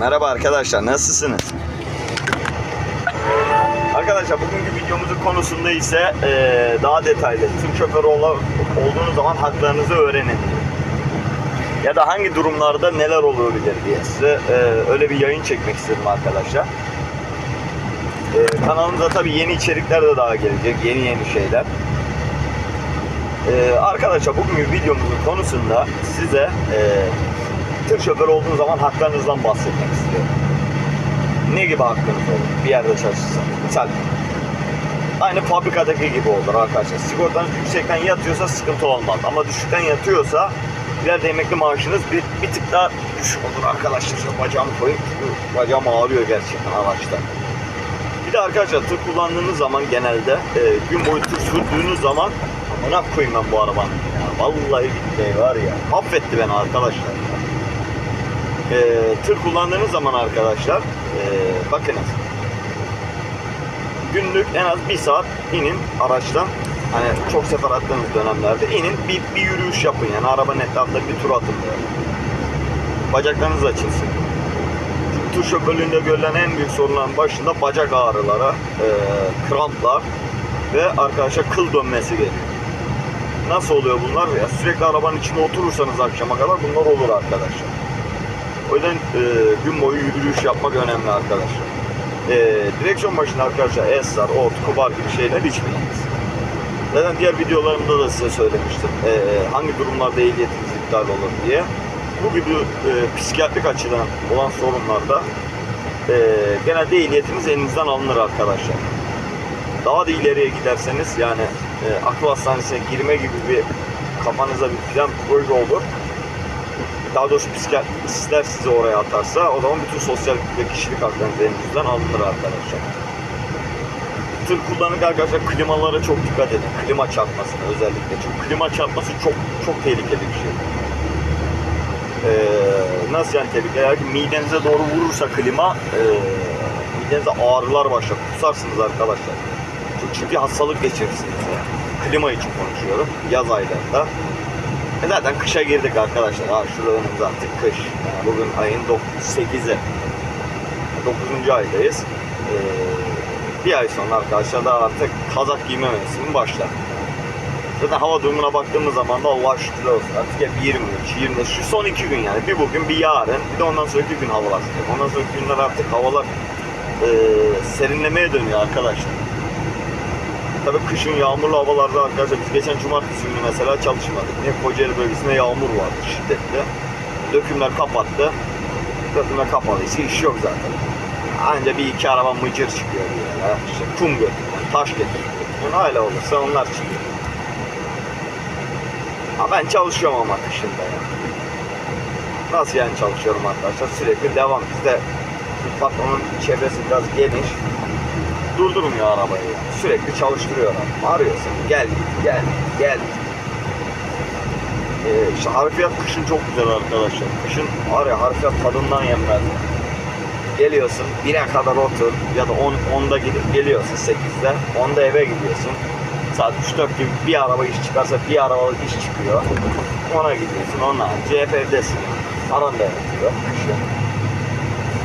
Merhaba arkadaşlar nasılsınız? Arkadaşlar bugünkü videomuzun konusunda ise eee, daha detaylı tır şoförü ola- olduğunuz zaman haklarınızı öğrenin. Ya da hangi durumlarda neler olabilir diye size eee, öyle bir yayın çekmek istedim arkadaşlar. Eee kanalımıza tabii yeni içerikler de daha gelecek. Yeni yeni şeyler. Eee, arkadaşlar bugünkü videomuzun konusunda size eee tır şoförü olduğunuz zaman haklarınızdan bahsetmek istiyorum. Ne gibi hakkınız olur bir yerde çalışırsanız? Misal aynı fabrikadaki gibi olur arkadaşlar. Sigortanız yüksekten yatıyorsa sıkıntı olmaz. Ama düşükten yatıyorsa ileride emekli maaşınız bir, bir tık daha düşük olur arkadaşlar. Bacağımı koyayım çünkü bacağım ağrıyor gerçekten araçta. Bir de arkadaşlar tır kullandığınız zaman genelde e, gün boyu tır sürdüğünüz zaman ona koyayım ben bu arabanın. Ya, vallahi billahi var ya. Affetti beni arkadaşlar. E, tır kullandığınız zaman arkadaşlar e, bakınız. Günlük en az bir saat inin araçtan. Hani çok sefer attığınız dönemlerde inin bir, bir yürüyüş yapın yani arabanın etrafında bir tur atın böyle. Bacaklarınız açılsın. Tır şoförlüğünde görülen en büyük sorunların başında bacak ağrıları, e, kramplar ve arkadaşlar kıl dönmesi geliyor. Nasıl oluyor bunlar? Ya sürekli arabanın içinde oturursanız akşama kadar bunlar olur arkadaşlar. O yüzden e, gün boyu yürüyüş yapmak önemli arkadaşlar. E, direksiyon başında arkadaşlar esrar, ot, kubar gibi şeyler içmeyiniz. Zaten diğer videolarımda da size söylemiştim. E, hangi durumlarda ehliyetiniz iptal olur diye. Bu gibi e, psikiyatrik açıdan olan sorunlarda e, genelde ehliyetiniz elinizden alınır arkadaşlar. Daha da ileriye giderseniz yani e, akıl hastanesine girme gibi bir kafanıza bir plan proje olur daha doğrusu psikiyatristler sizi oraya atarsa o zaman bütün sosyal ve kişilik haklarınız elinizden alınır arkadaşlar. Tır kullanırken arkadaşlar klimalara çok dikkat edin. Klima çarpmasına özellikle. Çünkü klima çarpması çok çok tehlikeli bir şey. Ee, nasıl yani tehlikeli? Eğer ki midenize doğru vurursa klima e, midenize ağrılar başlar. Kusarsınız arkadaşlar. Çünkü hastalık geçirirsiniz yani. Klima için konuşuyorum. Yaz aylarında. E zaten kışa girdik arkadaşlar. Ha şurada artık kış. Yani bugün ayın 8'i. 9. aydayız. Ee, bir ay sonra arkadaşlar da artık kazak giyme mevsimi başlar. Zaten hava durumuna baktığımız zaman da Allah şükürler olsun. Artık hep 23, 25, şu son iki gün yani. Bir bugün, bir yarın, bir de ondan sonraki gün havalar. Ondan sonraki günler artık havalar e, serinlemeye dönüyor arkadaşlar. Tabii kışın yağmurlu havalarda arkadaşlar biz geçen cumartesi günü mesela çalışmadık. Niye Kocaeli bölgesinde yağmur vardı şiddetli. Dökümler kapattı. Dökümler kapalıysa iş yok zaten. Anca bir iki araba mıcır çıkıyor bir yere. İşte kum götürüyor, taş getiriyor. Yani öyle olursa onlar çıkıyor. Ha ben çalışıyorum ama kışında ya. Nasıl yani çalışıyorum arkadaşlar? Sürekli devam. Bizde patronun çevresi biraz geniş durdurmuyor arabayı. Sürekli çalıştırıyor adam. Arıyorsun. Gel git, gel gel git. Ee, işte harfiyat kışın çok güzel arkadaşlar. Kışın var ya harfiyat tadından yenmez. Geliyorsun 1'e kadar otur ya da 10, 10'da gidip geliyorsun 8'de. 10'da eve gidiyorsun. Saat 3-4 gibi bir araba iş çıkarsa bir arabalık iş çıkıyor. Ona gidiyorsun. Onunla harici evdesin. Paran da yatıyor kışın.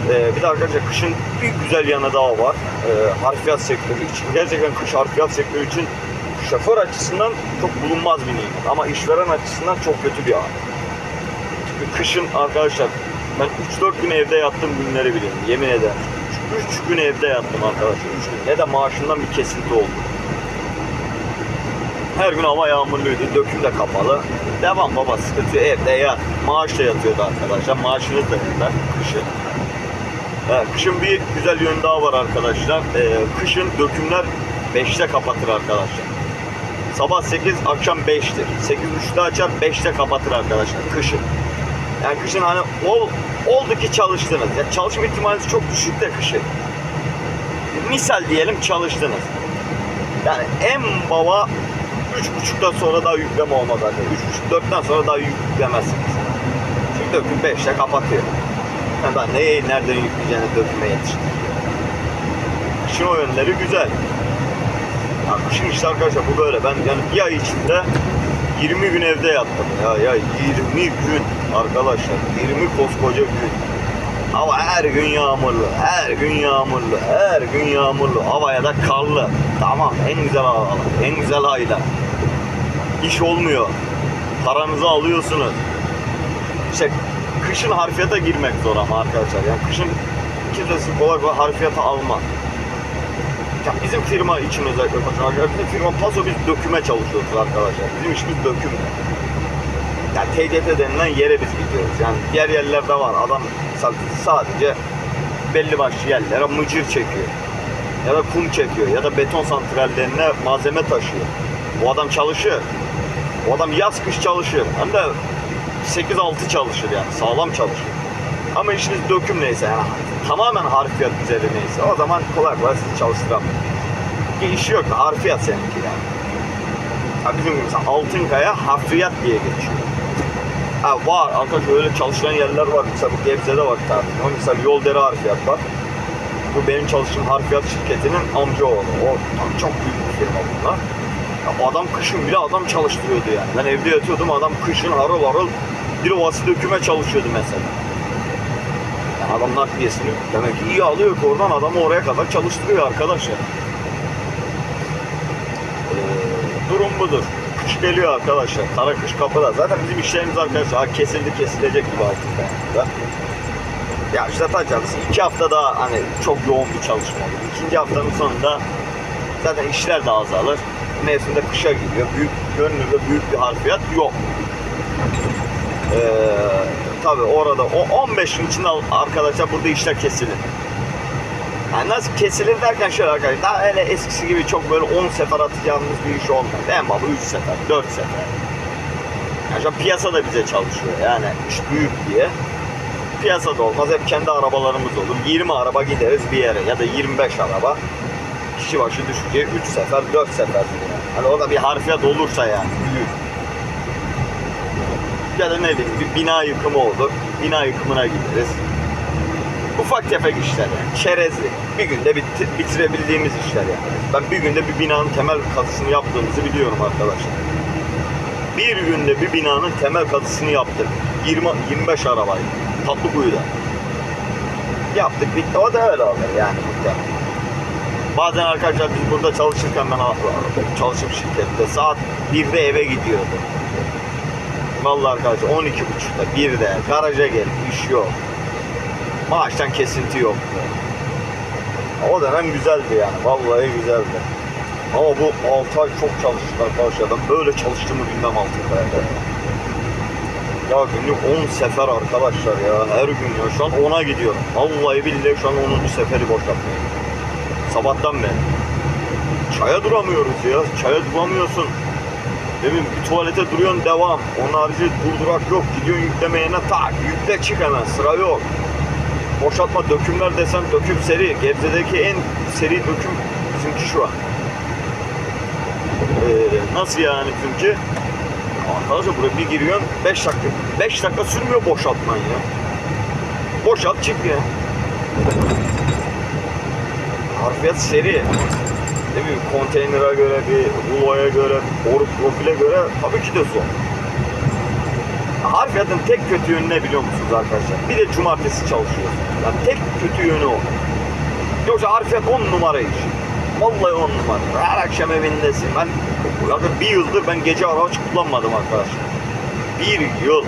Ee, bir de arkadaşlar kışın bir güzel yanı daha var. Ee, harfiyat sektörü için. Gerçekten kış harfiyat sektörü için şoför açısından çok bulunmaz bir nimet. Ama işveren açısından çok kötü bir an. Çünkü kışın arkadaşlar ben 3-4 gün evde yattığım günleri biliyorum. Yemin ederim. 3 gün evde yattım arkadaşlar. 3 gün. Ne de maaşımdan bir kesinti oldu. Her gün hava yağmurluydu. Döküm de kapalı. Devam baba sıkıntı evde yat. Maaş da yatıyordu arkadaşlar. Maaşınız da yatar kışın. Evet, kışın bir güzel yönü daha var arkadaşlar. Ee, kışın dökümler 5'te kapatır arkadaşlar. Sabah 8, akşam 5'tir. 8.30'da açar, 5'te kapatır arkadaşlar kışın. Yani kışın hani ol, oldu ki çalıştınız. Ya çalışma ihtimaliniz çok düşük de kışın. Misal diyelim çalıştınız. Yani en baba 3.30'dan sonra daha yükleme olmaz zaten. 3.30-4'ten sonra daha yüklemezsiniz. Çünkü döküm 5'te kapatıyor. Ben neyi nereden yükleyeceğini döküme yetiştir. Kışın o yönleri güzel. Ya kışın işte arkadaşlar bu böyle. Ben yani bir ay içinde 20 gün evde yattım. Ya ya 20 gün arkadaşlar. 20 koskoca gün. Hava her gün yağmurlu, her gün yağmurlu, her gün yağmurlu. Havaya da karlı. Tamam en güzel havalar, en güzel aylar. İş olmuyor. Paranızı alıyorsunuz. İşte kışın harfiyata girmek zor ama arkadaşlar. Yani kışın kimsesi kolay kolay harfiyata almaz. Ya bizim firma için özellikle konuşuyorum. Bizim firma paso biz döküme çalışıyoruz arkadaşlar. Bizim işimiz döküm. Yani TCT denilen yere biz gidiyoruz. Yani diğer yerlerde var. Adam sa- sadece belli başlı yerlere mıcır çekiyor. Ya da kum çekiyor. Ya da beton santrallerine malzeme taşıyor. Bu adam çalışır. O adam yaz kış çalışır. Hem de 8-6 çalışır yani. Sağlam çalışır. Ama işiniz döküm neyse yani tamamen harfiyat üzeri neyse o zaman kolay kolay sizi çalıştıramıyor. Ki işi yok harfiyat seninki yani. Ha bizim mesela Altınkaya harfiyat diye geçiyor. Ha var arkadaş öyle çalışan yerler var. Mesela bu Gebze'de var. Ama Mesela Yoldere harfiyat var. Bu benim çalıştığım harfiyat şirketinin amcaoğlu. O çok büyük bir firma bunlar. Ya adam kışın bile adam çalıştırıyordu yani. Ben evde yatıyordum adam kışın harıl harıl bir ovası döküme çalışıyordu mesela. Yani adam nakliyesini demek ki iyi alıyor ki oradan adamı oraya kadar çalıştırıyor arkadaşlar. Ee, durum budur. Kış geliyor arkadaşlar. Kara kış kapıda. Zaten bizim işlerimiz arkadaşlar ha, kesildi kesilecek gibi artık yani. Ya işte taçarız. iki hafta daha hani çok yoğun bir çalışma olur. İkinci haftanın sonunda zaten işler de azalır. Mevsimde kışa giriyor. Büyük görünürde büyük bir harfiyat yok. Ee, tabii orada o 15 gün içinde arkadaşlar burada işler kesilir. Yani nasıl kesilir derken şöyle arkadaşlar daha öyle eskisi gibi çok böyle 10 sefer atacağımız bir iş olmaz. En baba 3 sefer, 4 sefer. Yani şu an piyasa da bize çalışıyor yani iş büyük diye. Piyasada olmaz hep kendi arabalarımız olur. 20 araba gideriz bir yere ya da 25 araba. Kişi başı düşeceği 3 sefer, 4 sefer yani. Hani o da bir harfiyat olursa yani büyük. Ya da ne bileyim bir bina yıkımı olur. Bina yıkımına gideriz. Ufak tefek işler yani. Çerezlik. Bir günde bitti, bitirebildiğimiz işler yani. Ben bir günde bir binanın temel kazısını yaptığımızı biliyorum arkadaşlar. Bir günde bir binanın temel kazısını yaptık. 20 25 arabayı. Tatlıkuyu'da. Yaptık bitti. O da öyle olur yani muhtemelen. Bazen arkadaşlar biz burada çalışırken ben çalışıp şirkette saat 1'de eve gidiyordum. Vallahi arkadaşlar 12.30'da 1'de garaja gelip iş yok. Maaştan kesinti yok. O dönem güzeldi yani. Vallahi güzeldi. Ama bu 6 ay çok çalıştık arkadaşlar. Ben böyle çalıştığımı bilmem 6 ayda. Ya günlük 10 sefer arkadaşlar ya. Her gün ya. Şu an 10'a gidiyorum. Vallahi billahi şu an 10. seferi boşaltmaya Sabahtan beri. Çaya duramıyoruz ya. Çaya duramıyorsun. Demin bir tuvalete duruyorsun devam. Onun harici durdurak yok. Gidiyorsun yüklemeyene tak. Yükle çık hemen. Sıra yok. Boşaltma dökümler desem döküm seri. Gebze'deki en seri döküm bizimki şu an. Ee, nasıl yani bizimki? Arkadaşlar buraya bir giriyorsun 5 dakika. 5 dakika sürmüyor boşaltman ya. Boşalt çık ya. Harfiyat seri. Ne bileyim konteynere göre, bir ruloya göre, boru profile göre tabii ki de zor. Harfiyatın tek kötü yönü ne biliyor musunuz arkadaşlar? Bir de cumartesi çalışıyorsun. Yani tek kötü yönü o. Yoksa harfiyat 10 numara iş. Vallahi 10 numara. Her akşam evindesin. Ben yaklaşık bir yıldır ben gece araç kullanmadım arkadaşlar. Bir yıl.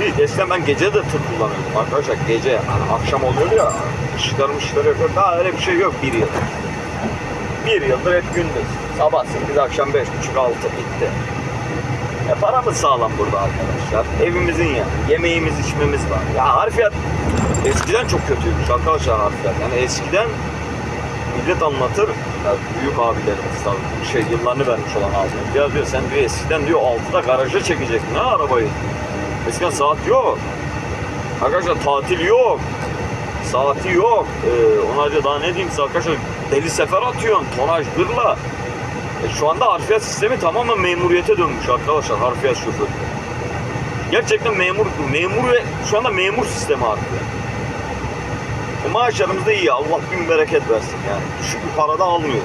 Bir, eskiden ben gece de tır kullanıyordum arkadaşlar. Gece hani akşam oluyor ya ışıklar mışıklar yapıyor. Daha öyle bir şey yok bir yıl. Bir yıldır hep gündüz. Sabah 8 akşam 5.30 6 bitti. E paramız sağlam burada arkadaşlar. Evimizin yanı. Yemeğimiz içmemiz var. Ya harfiyat eskiden çok kötüymüş arkadaşlar harfiyat. Yani eskiden millet anlatır. Büyük abilerimiz tabii şey yıllarını vermiş olan abilerimiz. Ya diyor sen diyor eskiden diyor 6'da garaja çekecektin ha arabayı. Eskiden saat yok. Arkadaşlar tatil yok. Saati yok. Ee, ona da daha ne diyeyim size arkadaşlar deli sefer atıyorsun. Tonaj gırla. E, şu anda harfiyat sistemi tamamen memuriyete dönmüş arkadaşlar harfiyat şoförü. Gerçekten memur, memur ve şu anda memur sistemi harfiyat. E, maaşlarımız da iyi. Allah bin bereket versin yani. Düşük bir parada almıyoruz.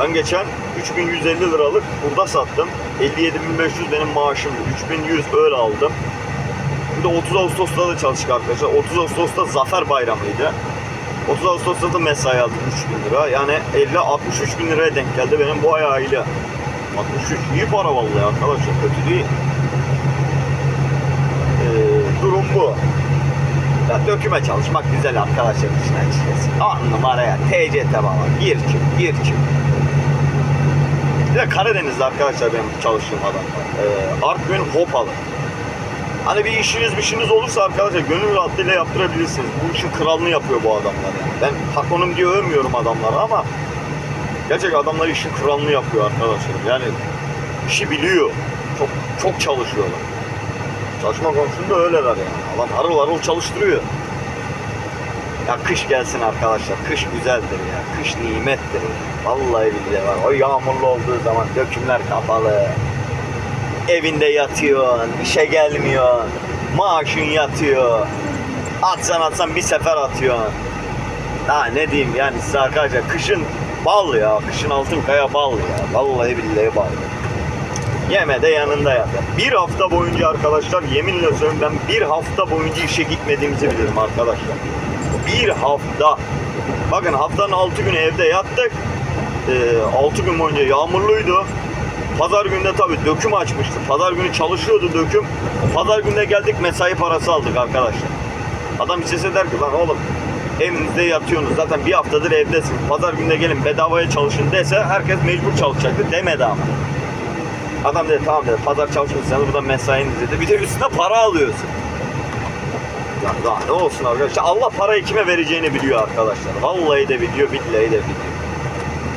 Ben geçen 3150 liralık burada sattım. 57.500 benim maaşımdı. 3100 öyle aldım. De 30 Ağustos'ta da çalıştık arkadaşlar. 30 Ağustos'ta Zafer Bayramı'ydı. 30 Ağustos'ta da mesai aldık 3 bin lira. Yani 50-63 bin liraya denk geldi benim bu ay ayıyla. 63 iyi para vallahi arkadaşlar kötü değil. Ee, durum bu. Ya döküme çalışmak güzel arkadaşlar için açıkçası. 10 numaraya TCT baba. Gir çık gir çık. Bir de Karadeniz'de arkadaşlar benim çalıştığım adamlar. Ee, Artvin Hopalı. Hani bir işiniz bir işiniz olursa arkadaşlar gönül rahatlığıyla yaptırabilirsiniz. Bu işin kralını yapıyor bu adamlar yani. Ben hakonum diye övmüyorum adamları ama gerçek adamlar işin kralını yapıyor arkadaşlar. Yani işi biliyor. Çok çok çalışıyorlar. Çalışma konusunda öyleler yani. Adam harıl harıl çalıştırıyor. Ya kış gelsin arkadaşlar. Kış güzeldir ya. Kış nimettir ya. Vallahi billahi var. O yağmurlu olduğu zaman dökümler kapalı. Evinde yatıyorsun, işe gelmiyorsun. Maaşın yatıyor. Atsan atsan bir sefer atıyorsun. Daha ne diyeyim yani size arkadaşlar kışın bal ya. Kışın altın kaya bal ya. Vallahi billahi bal. Yeme de yanında yat. Bir hafta boyunca arkadaşlar yeminle söylüyorum ben bir hafta boyunca işe gitmediğimizi bilirim arkadaşlar. Bir hafta. Bakın haftanın 6 günü evde yattık. 6 gün boyunca yağmurluydu. Pazar günde tabii döküm açmıştı. Pazar günü çalışıyordu döküm. Pazar günde geldik mesai parası aldık arkadaşlar. Adam istese der ki lan oğlum evinizde yatıyorsunuz zaten bir haftadır evdesiniz. Pazar günde gelin bedavaya çalışın dese herkes mecbur çalışacaktı demedi ama. Adam dedi tamam dedi pazar çalışmışsanız bu da mesainiz dedi. Bir de üstüne para alıyorsun. Ya daha ne olsun arkadaşlar. Allah parayı kime vereceğini biliyor arkadaşlar. Vallahi de biliyor, billahi de biliyor.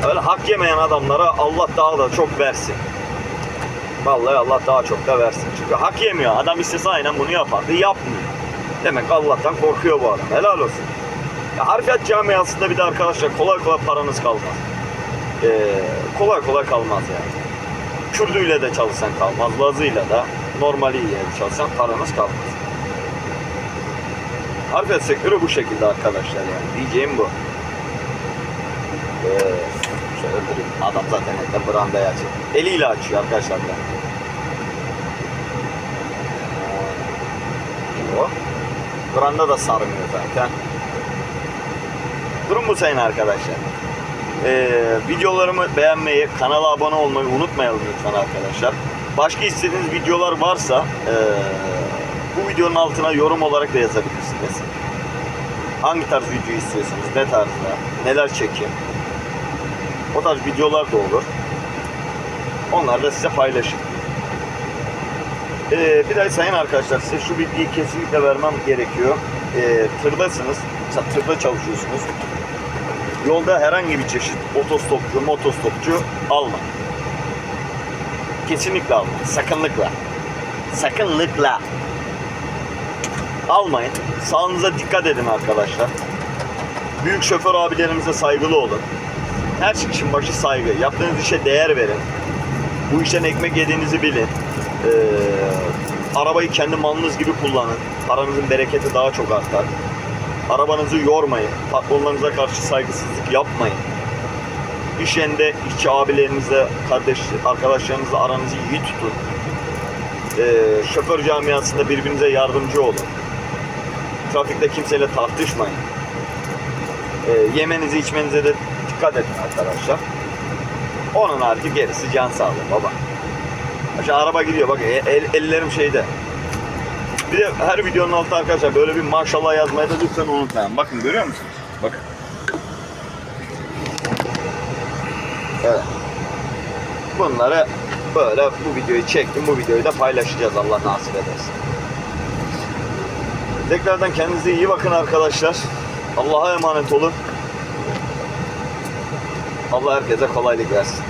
Öyle hak yemeyen adamlara Allah daha da çok versin. Vallahi Allah daha çok da versin. Çünkü hak yemiyor. Adam istese aynen bunu yapardı. Yapmıyor. Demek Allah'tan korkuyor bu adam. Helal olsun. Ya harfiyat camiasında bir de arkadaşlar kolay kolay paranız kalmaz. Ee, kolay kolay kalmaz yani. Kürdüyle de çalışsan kalmaz. Lazıyla da normaliyle de çalışsan paranız kalmaz. Harfiyat sektörü bu şekilde arkadaşlar yani. Diyeceğim bu. Ee. Adam zaten etten brandayı açıyor. Eliyle açıyor arkadaşlar. da. O. Branda da sarmıyor zaten. Durum bu sayın arkadaşlar. Ee, videolarımı beğenmeyi, kanala abone olmayı unutmayalım lütfen arkadaşlar. Başka istediğiniz videolar varsa ee, bu videonun altına yorum olarak da yazabilirsiniz. Hangi tarz video istiyorsunuz, ne tarzda, neler çekeyim. O tarz videolar da olur. Onları da size paylaşın. Ee, bir daha sayın arkadaşlar size şu bilgiyi kesinlikle vermem gerekiyor. Ee, tırdasınız, mesela tırda çalışıyorsunuz. Yolda herhangi bir çeşit otostopçu, motostopçu alma. Kesinlikle alma. Sakınlıkla. Sakınlıkla. Almayın. Sağınıza dikkat edin arkadaşlar. Büyük şoför abilerimize saygılı olun. Her işin başı saygı. Yaptığınız işe değer verin. Bu işten ekmek yediğinizi bilin. Ee, arabayı kendi malınız gibi kullanın. Paranızın bereketi daha çok artar. Arabanızı yormayın. Patronlarınıza karşı saygısızlık yapmayın. İş yerinde işçi abilerinizle, kardeş arkadaşlarınızla aranızı iyi tutun. Ee, şoför camiasında birbirinize yardımcı olun. Trafikte kimseyle tartışmayın. Ee, yemenizi içmenize de dikkat edin arkadaşlar. Onun harici gerisi can sağlığı baba. Şu araba gidiyor bak e, el, ellerim şeyde. Bir de her videonun altına arkadaşlar böyle bir maşallah yazmayı da lütfen unutmayın. Bakın görüyor musunuz? Bakın. Evet. Bunları böyle bu videoyu çektim. Bu videoyu da paylaşacağız Allah nasip ederse. Tekrardan kendinize iyi bakın arkadaşlar. Allah'a emanet olun. Allah herkese kolaylık versin.